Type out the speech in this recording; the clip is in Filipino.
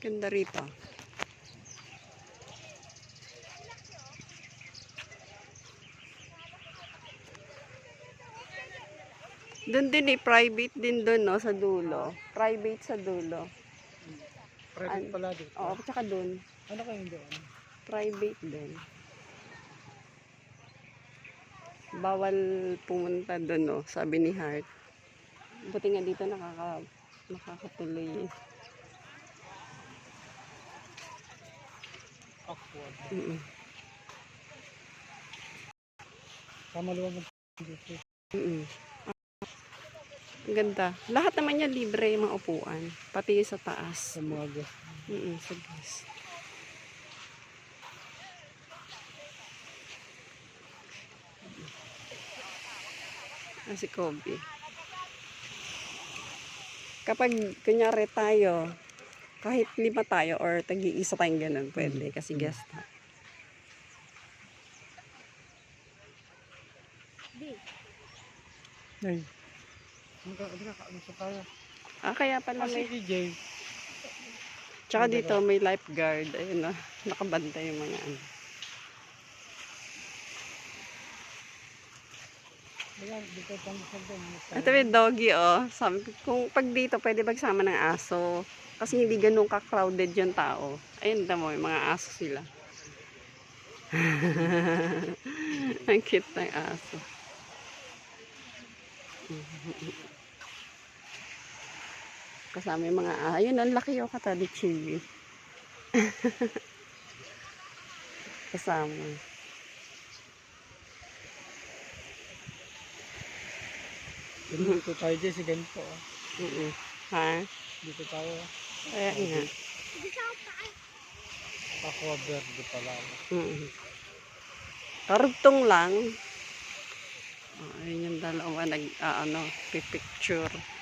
Ganda rito. Doon din eh, private din doon, no, sa dulo. Private sa dulo. Private An- pala dito. Oo, tsaka doon. Ano kayo doon? Private din. Bawal pumunta doon, no, sabi ni Hart. Buti nga dito nakaka, nakakatuloy. eh. Mm-mm. Kamaluwag ng dito. Mm-mm. Ang ganda. Lahat naman niya libre yung mga upuan. Pati sa taas. Sa mga gas. Mm sa gas. Ah, si Kobe. Kapag kunyari tayo, kahit lima tayo or tag-iisa tayong ganun, pwede kasi guest. Ay. Sa tayo? Ah, kaya pala Kasi may... Tsaka dito may lifeguard. Ayun na, nakabantay yung mga ano. Ayan, dito tayo sa doon. Ito may doggy oh. Kung pag dito pwede magsama ng aso. Kasi hindi ganun ka-crowded yung tao. Ayun tamo, may mga aso sila. Ang cute ng aso. Kasama yung mga aso. Ayun, ang laki yung katali chili. Kasama. Dito tayo dyan, si ganito. oh. Mm Ha? Dito tayo. Kaya nga. Aqua verde pala. Mm. Karugtong lang. Oh, ayun yung dalawa nag, ah, ano, pipicture.